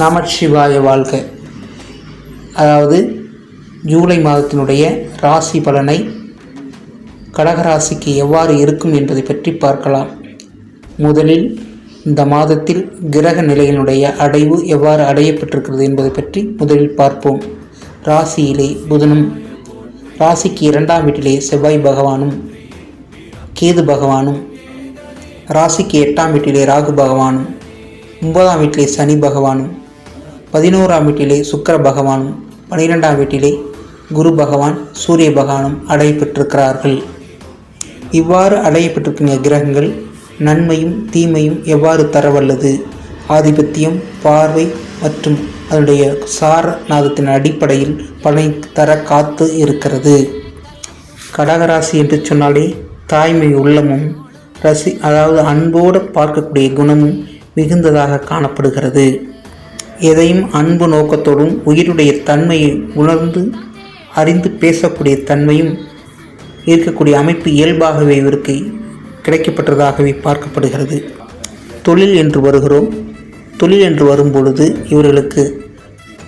நமச்சிவாய வாழ்க அதாவது ஜூலை மாதத்தினுடைய ராசி பலனை கடகராசிக்கு எவ்வாறு இருக்கும் என்பதை பற்றி பார்க்கலாம். முதலில் இந்த மாதத்தில் கிரக நிலையினுடைய அடைவு எவ்வாறு அடையப்பட்டிருக்கிறது என்பதை பற்றி முதலில் பார்ப்போம். ராசியிலே புதனும் ராசிக்கு இரண்டாம் வீட்டிலே செவ்வாய் பகவானும் கேது பகவானும் ராசிக்கு எட்டாம் வீட்டிலே ராகு பகவானும் ஒன்பதாம் வீட்டிலே சனி பகவானும் பதினோராம் வீட்டிலே சுக்கர பகவானும் பனிரெண்டாம் வீட்டிலே குரு பகவான் சூரிய பகவானும் அடையப்பெற்றிருக்கிறார்கள் இவ்வாறு அடையப்பெற்றிருக்கின்ற கிரகங்கள் நன்மையும் தீமையும் எவ்வாறு தரவல்லது? ஆதிபத்தியம் பார்வை மற்றும் அதனுடைய சாரநாதத்தின் அடிப்படையில் பலனை தர காத்து இருக்கிறது. கடகராசி என்று சொன்னாலே தாய்மை உள்ளமும் ரசி அதாவது அன்போடு பார்க்கக்கூடிய குணமும் மிகுந்ததாக காணப்படுகிறது. எதையும் அன்பு நோக்கத்தோடும் உயிருடைய தன்மையை உணர்ந்து அறிந்து பேசக்கூடிய தன்மையும் இருக்கக்கூடிய அமைப்பு இயல்பாகவே இவருக்கு கிடைக்கப்பட்டதாகவே பார்க்கப்படுகிறது. தொழில் என்று வருகிறோம். தொழில் என்று வரும்பொழுது இவர்களுக்கு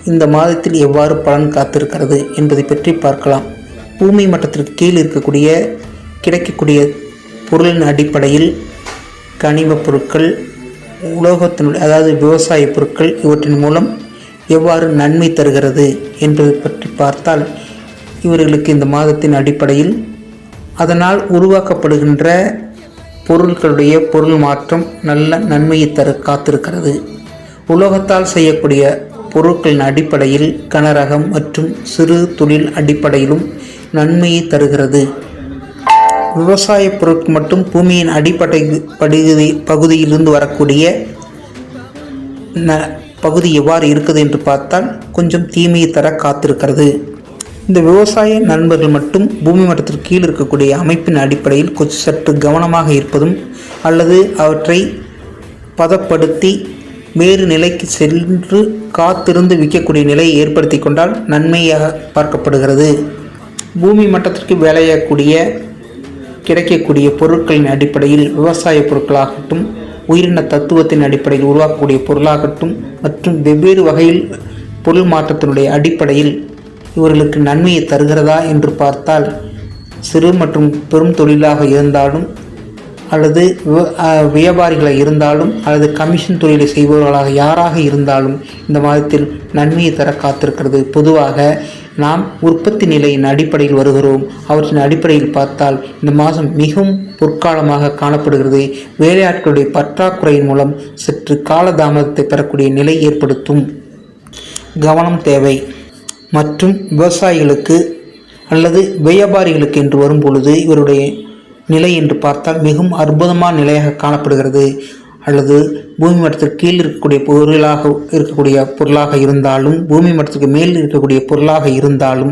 இந்த மாதத்தில் எவ்வாறு பலன் காத்திருக்கிறது என்பதை பற்றி பார்க்கலாம். பூமி மட்டத்திற்கு கீழ் இருக்கக்கூடிய கிடைக்கக்கூடிய பொருளின் அடிப்படையில் கனிமப் பொருட்கள் உலோகத்தினுடைய அதாவது விவசாய பொருட்கள் இவற்றின் மூலம் எவ்வாறு நன்மை தருகிறது என்பதை பற்றி பார்த்தால் இவர்களுக்கு இந்த மாதத்தின் அடிப்படையில் அதனால் உருவாக்கப்படுகின்ற பொருட்களுடைய பொருள் மாற்றம் நல்ல நன்மையை தர காத்திருக்கிறது. உலோகத்தால் செய்யக்கூடிய பொருட்களின் அடிப்படையில் கனரகம் மற்றும் சிறு தொழில் அடிப்படையிலும் நன்மையை தருகிறது. விவசாய பொருட்கள் மட்டும் பூமியின் அடிப்படை பகுதி பகுதியிலிருந்து வரக்கூடிய ந பகுதி எவ்வாறு இருக்குது என்று பார்த்தால் கொஞ்சம் தீமையை தர காத்திருக்கிறது. இந்த விவசாய நண்பர்கள் மட்டும் பூமி மட்டத்திற்கு கீழ் இருக்கக்கூடிய அமைப்பின் அடிப்படையில் கொஞ்சம் சற்று கவனமாக இருப்பதும் அல்லது அவற்றை பதப்படுத்தி வேறு நிலைக்கு சென்று காத்திருந்து விற்கக்கூடிய நிலையை ஏற்படுத்தி கொண்டால் நன்மையாக பார்க்கப்படுகிறது. பூமி மட்டத்திற்கு வேலையாகக்கூடிய கிடைக்கக்கூடிய பொருட்களின் அடிப்படையில் விவசாய பொருட்களாகட்டும் உயிரின தத்துவத்தின் அடிப்படையில் உருவாக்கக்கூடிய பொருளாகட்டும் மற்றும் வெவ்வேறு வகையில் பொருள் மாற்றத்தினுடைய அடிப்படையில் இவர்களுக்கு நன்மையை தருகிறதா என்று பார்த்தால் சிறு மற்றும் பெரும் தொழிலாக இருந்தாலும் அல்லது வியாபாரிகளாக இருந்தாலும் அல்லது கமிஷன் தொழிலை செய்பவர்களாக யாராக இருந்தாலும் இந்த மாதத்தில் நன்மையை தர காத்திருக்கிறது. பொதுவாக நாம் உற்பத்தி நிலையின் அடிப்படையில் வருகிறோம். அவற்றின் அடிப்படையில் பார்த்தால் இந்த மாதம் மிகவும் பொற்காலமாக காணப்படுகிறது. வேலையாட்களுடைய பற்றாக்குறையின் மூலம் சற்று காலதாமதத்தை பெறக்கூடிய நிலை ஏற்படுத்தும். கவனம் தேவை. மற்றும் விவசாயிகளுக்கு அல்லது வியாபாரிகளுக்கு என்று வரும்பொழுது இவருடைய நிலை என்று பார்த்தால் மிகவும் அற்புதமான நிலையாக காணப்படுகிறது. அல்லது பூமி மட்டத்திற்கு கீழ் இருக்கக்கூடிய பொருளாக இருக்கக்கூடிய பொருளாக இருந்தாலும் பூமி மட்டத்துக்கு மேல் இருக்கக்கூடிய பொருளாக இருந்தாலும்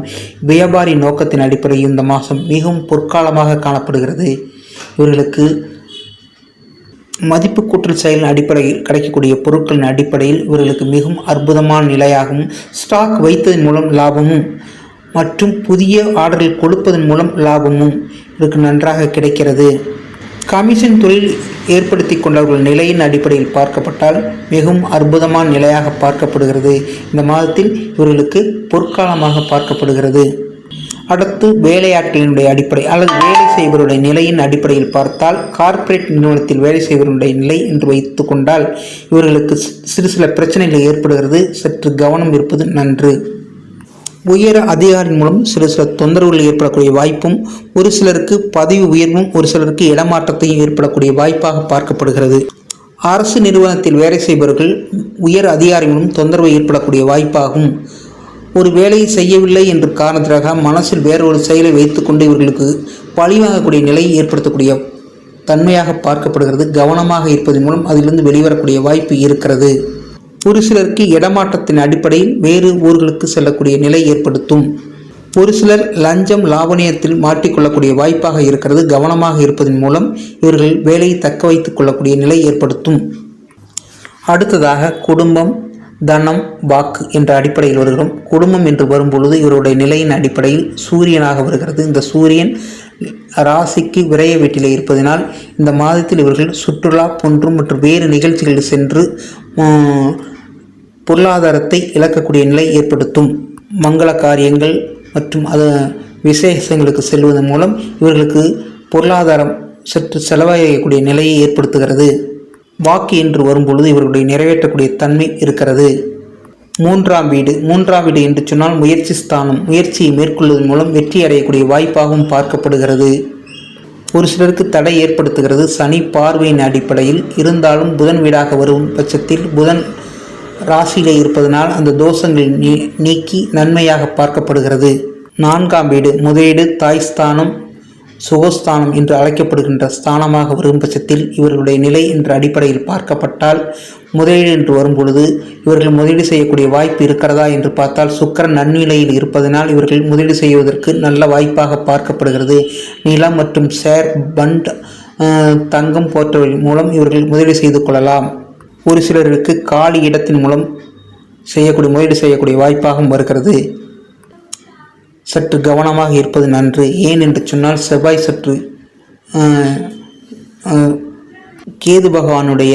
வியாபாரி நோக்கத்தின் அடிப்படையில் இந்த மாதம் மிகவும் பொற்காலமாக காணப்படுகிறது. இவர்களுக்கு மதிப்பு கூட்டல் செயலின் அடிப்படையில் கிடைக்கக்கூடிய பொருட்களின் அடிப்படையில் இவர்களுக்கு மிகவும் அற்புதமான நிலையாகவும் ஸ்டாக் வைத்ததன் மூலம் லாபமும் மற்றும் புதிய ஆர்டர்கள் கொடுப்பதன் மூலம் லாபமும் இவருக்கு நன்றாக கிடைக்கிறது. கமிஷன் தொழில் ஏற்படுத்தி கொண்டவர்கள் நிலையின் அடிப்படையில் பார்க்கப்பட்டால் மிகவும் அற்புதமான நிலையாக பார்க்கப்படுகிறது. இந்த மாதத்தில் இவர்களுக்கு பொற்காலமாக பார்க்கப்படுகிறது. அடுத்து வேலையாட்களினுடைய அடிப்படை அல்லது வேலை செய்பவருடைய நிலையின் அடிப்படையில் பார்த்தால் கார்ப்பரேட் நிறுவனத்தில் வேலை செய்பவருடைய நிலை என்று வைத்து கொண்டால் இவர்களுக்கு சிறு சில பிரச்சனைகள் ஏற்படுகிறது. சற்று கவனம் இருப்பது நன்று. உயர அதிகாரி மூலம் சில சில தொந்தரவுகள் ஏற்படக்கூடிய வாய்ப்பும் ஒரு சிலருக்கு பதவி உயர்வும் ஒரு சிலருக்கு இடமாற்றத்தையும் ஏற்படக்கூடிய வாய்ப்பாக பார்க்கப்படுகிறது. அரசு நிறுவனத்தில் வேலை செய்பவர்கள் உயர் அதிகாரி மூலம் தொந்தரவு ஏற்படக்கூடிய வாய்ப்பாகும். ஒரு வேலையை செய்யவில்லை என்ற காரணத்திற்காக மனசில் வேறொரு செயலை வைத்துக்கொண்டு இவர்களுக்கு பழிவாங்கக்கூடிய நிலையை ஏற்படுத்தக்கூடிய தன்மையாக பார்க்கப்படுகிறது. கவனமாக இருப்பதன் மூலம் அதிலிருந்து வெளிவரக்கூடிய வாய்ப்பு இருக்கிறது. ஒரு சிலருக்கு இடமாற்றத்தின் அடிப்படையில் வேறு ஊர்களுக்கு செல்லக்கூடிய நிலை ஏற்படுத்தும். ஒரு சிலர் லஞ்சம் லாவணியத்தில் மாட்டிக்கொள்ளக்கூடிய வாய்ப்பாக இருக்கிறது. கவனமாக இருப்பதன் மூலம் இவர்கள் வேலையை தக்க வைத்துக் கொள்ளக்கூடிய நிலை ஏற்படுத்தும். அடுத்ததாக குடும்பம் தனம் வாக்கு என்ற அடிப்படையில் வருகிறோம். குடும்பம் என்று வரும்பொழுது இவருடைய நிலையின் அடிப்படையில் சூரியனாக வருகிறது. இந்த சூரியன் ராசிக்கு விரைய வீட்டில் இருப்பதினால் இந்த மாதத்தில் இவர்கள் சுற்றுலா போன்றும் மற்றும் வேறு நிகழ்ச்சிகளில் சென்று பொருளாதாரத்தை இழக்கக்கூடிய நிலை ஏற்படுத்தும். மங்கள காரியங்கள் மற்றும் அது விசேஷங்களுக்கு செல்வதன் மூலம் இவர்களுக்கு பொருளாதாரம் சற்று செலவாகக்கூடிய நிலையை ஏற்படுத்துகிறது. வாக்கு என்று வரும்பொழுது இவர்களுடைய நிறைவேற்றக்கூடிய தன்மை இருக்கிறது. மூன்றாம் வீடு மூன்றாம் வீடு என்று சொன்னால் முயற்சி ஸ்தானம். முயற்சியை மேற்கொள்வதன் மூலம் வெற்றி அடையக்கூடிய வாய்ப்பாகவும் பார்க்கப்படுகிறது. ஒரு சிலருக்கு தடை ஏற்படுத்துகிறது. சனி பார்வையின் அடிப்படையில் இருந்தாலும் புதன் வீடாக வரும் பட்சத்தில் புதன் ராசியிலே இருப்பதனால் அந்த தோஷங்கள் நீ நீக்கி நன்மையாக பார்க்கப்படுகிறது. நான்காம் வீடு முதலீடு தாய் ஸ்தானம் சுகஸ்தானம் என்று அழைக்கப்படுகின்ற ஸ்தானமாக வரும் பட்சத்தில் இவர்களுடைய நிலை என்ற அடிப்படையில் பார்க்கப்பட்டால் முதலீடு என்று வரும்பொழுது இவர்கள் முதலீடு செய்யக்கூடிய வாய்ப்பு இருக்கிறதா என்று பார்த்தால் சுக்கரன் நன்னிலையில் இருப்பதனால் இவர்கள் முதலீடு செய்வதற்கு நல்ல வாய்ப்பாக பார்க்கப்படுகிறது. நிலம் மற்றும் ஷேர் பண்ட் தங்கம் போன்றவை மூலம் இவர்கள் முதலீடு செய்து கொள்ளலாம். ஒரு சிலருக்கு காலி இடத்தின் மூலம் செய்யக்கூடிய முதலீடு செய்யக்கூடிய வாய்ப்பாகவும் வருகிறது. சற்று கவனமாக இருப்பது நன்று. ஏன் என்று சொன்னால் செவ்வாய் சற்று கேது பகவானுடைய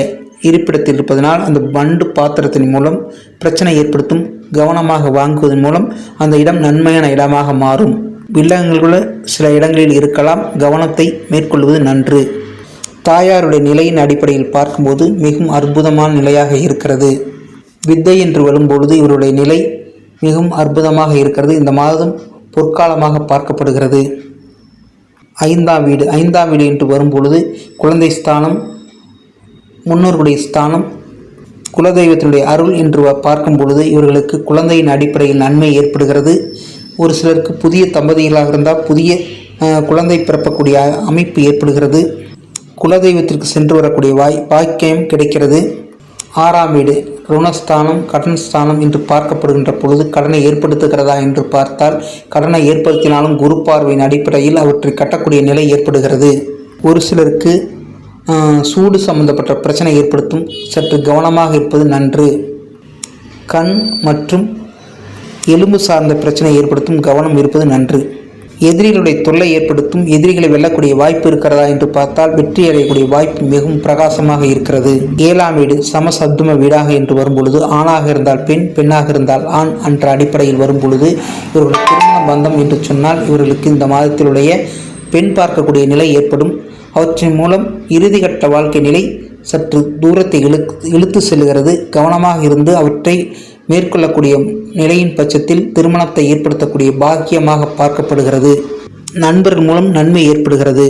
இருப்பிடத்தில் இருப்பதனால் அந்த பண்டு பாத்திரத்தின் மூலம் பிரச்சனை ஏற்படுத்தும் கவனமாக வாங்குவதன் மூலம் அந்த இடம் நன்மையான இடமாக மாறும். வில்லங்கங்களுள்ள சில இடங்களில் இருக்கலாம் கவனத்தை மேற்கொள்வது நன்று. தாயாருடைய நிலையின் அடிப்படையில் பார்க்கும்போது மிகவும் அற்புதமான நிலையாக இருக்கிறது. வித்தை என்று வரும்பொழுது இவருடைய நிலை மிகவும் அற்புதமாக இருக்கிறது. இந்த மாதம் பொற்காலமாக பார்க்கப்படுகிறது. ஐந்தாம் வீடு ஐந்தாம் வீடு என்று வரும்பொழுது குழந்தை ஸ்தானம் முன்னோர்களுடைய ஸ்தானம் குலதெய்வத்தினுடைய அருள் என்று பார்க்கும் பொழுது இவர்களுக்கு குழந்தையின் அடிப்படையில் நன்மை ஏற்படுகிறது. ஒரு சிலருக்கு புதிய தம்பதிகளாக இருந்தால் புதிய குழந்தை பிறப்பக்கூடிய அமைப்பு ஏற்படுகிறது. குலதெய்வத்திற்கு சென்று வரக்கூடிய வாய் பாக்கியம் கிடைக்கிறது. ஆறாம் வீடு ருணஸ்தானம் கடன் ஸ்தானம் என்று பார்க்கப்படுகின்ற பொழுது கடனை ஏற்படுத்துகிறதா என்று பார்த்தால் கடனை ஏற்படுத்தினாலும் குரு பார்வையின் அடிப்படையில் அவற்றை கட்டக்கூடிய நிலை ஏற்படுகிறது. ஒரு சிலருக்கு சூடு சம்பந்தப்பட்ட பிரச்சனை ஏற்படுத்தும். சற்று கவனமாக இருப்பது நன்று. கண் மற்றும் எலும்பு சார்ந்த பிரச்சனை ஏற்படுத்தும் கவனம் இருப்பது நன்று. எதிரிகளுடைய தொல்லை ஏற்படுத்தும் எதிரிகளை வெல்லக்கூடிய வாய்ப்பு இருக்கிறதா என்று பார்த்தால் வெற்றி அடையக்கூடிய வாய்ப்பு மிகவும் பிரகாசமாக இருக்கிறது. ஏழாம் வீடு சமசப்தும வீடாக என்று வரும்பொழுது ஆணாக இருந்தால் பெண் பெண்ணாக இருந்தால் ஆண் என்ற அடிப்படையில் வரும்பொழுது இவர்கள் திருமண பந்தம் என்று சொன்னால் இவர்களுக்கு இந்த மாதத்திலுடைய பெண் பார்க்கக்கூடிய நிலை ஏற்படும். அவற்றின் மூலம் இறுதிகட்ட வாழ்க்கை நிலை சற்று தூரத்தை இழு இழுத்து செல்கிறது. கவனமாக இருந்து அவற்றை மேற்கொள்ளக்கூடிய நிலையின் பட்சத்தில் திருமணத்தை ஏற்படுத்தக்கூடிய பாக்கியமாக பார்க்கப்படுகிறது. நண்பர்கள் மூலம் நன்மை ஏற்படுகிறது.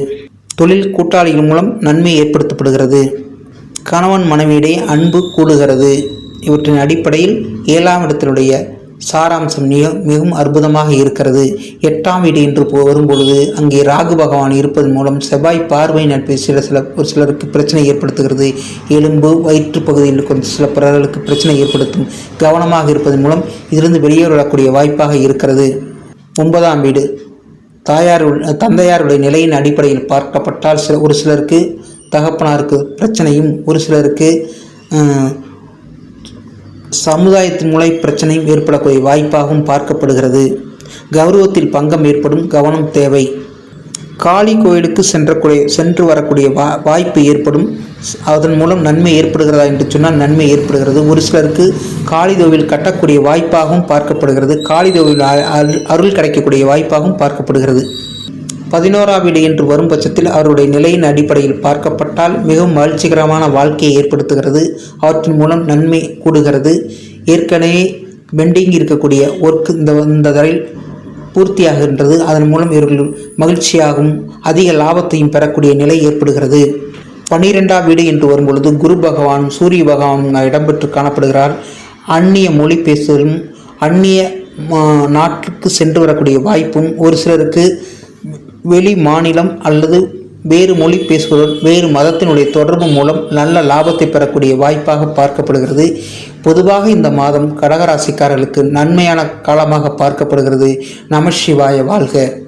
தொழில் கூட்டாளிகள் மூலம் நன்மை ஏற்படுத்தப்படுகிறது. கணவன் மனைவியிடையே அன்பு கூடுகிறது. இவற்றின் அடிப்படையில் ஏழாம் இடத்தினுடைய சாராம்சம் மிக மிகவும் அற்புதமாக இருக்கிறது. எட்டாம் வீடு என்று போ- வரும்பொழுது அங்கே ராகு பகவான் இருப்பதன் மூலம் செவ்வாய் பார்வை நட்பு சில சில ஒரு சிலருக்கு பிரச்சனை ஏற்படுத்துகிறது. எலும்பு வயிற்று பகுதியில் கொஞ்சம் சில பிறர்களுக்கு பிரச்சனை ஏற்படுத்தும். கவனமாக இருப்பதன் மூலம் இதிலிருந்து வெளியே வரக்கூடிய வாய்ப்பாக இருக்கிறது. ஒன்பதாம் வீடு. தாயார் தந்தையாருடைய நிலையின் அடிப்படையில் பார்க்கப்பட்டால் சில ஒரு சிலருக்கு தகப்பனாருக்கு பிரச்சனையும் ஒரு சிலருக்கு சமுதாயத்தின் மூலை பிரச்சனையும் ஏற்படக்கூடிய வாய்ப்பாகவும் பார்க்கப்படுகிறது. கௌரவத்தில் பங்கம் ஏற்படும் கவனம் தேவை. காளி கோயிலுக்கு சென்றக்கூடிய சென்று வரக்கூடிய வா வாய்ப்பு ஏற்படும். அதன் மூலம் நன்மை ஏற்படுகிறதா என்று சொன்னால் நன்மை ஏற்படுகிறது. ஒரு சிலருக்கு காளி கோவில் கட்டக்கூடிய வாய்ப்பாகவும் பார்க்கப்படுகிறது. காளி கோவில் அ- அருள் அருள் கிடைக்கக்கூடிய வாய்ப்பாகவும் பார்க்கப்படுகிறது. பதினோராம் வீடு என்று வரும் பட்சத்தில் அவருடைய நிலையின் அடிப்படையில் பார்க்கப்பட்டால் மிகவும் மகிழ்ச்சிகரமான வாழ்க்கையை ஏற்படுத்துகிறது. அவற்றின் மூலம் நன்மை கூடுகிறது. ஏற்கனவே பெண்டிங் இருக்கக்கூடிய ஒர்க் இந்த இந்த தரையில் பூர்த்தியாகின்றது. அதன் மூலம் இவர்கள் மகிழ்ச்சியாகவும் அதிக லாபத்தையும் பெறக்கூடிய நிலை ஏற்படுகிறது. பன்னிரெண்டாம் வீடு என்று வரும்பொழுது குரு பகவானும் சூரிய பகவான் இடம்பெற்று காணப்படுகிறார். அந்நிய மொழி பேசுவதும் அந்நிய மா- நாட்டுக்கு சென்று வரக்கூடிய வாய்ப்பும் ஒரு சிலருக்கு வெளி மாநிலம் அல்லது வேறு மொழி பேசுவதுடன் வேறு மதத்தினுடைய தொடர்பு மூலம் நல்ல லாபத்தை பெறக்கூடிய வாய்ப்பாக பார்க்கப்படுகிறது. பொதுவாக இந்த மாதம் கடகராசிக்காரர்களுக்கு நன்மையான காலமாக பார்க்கப்படுகிறது. நம சிவாய வாழ்க.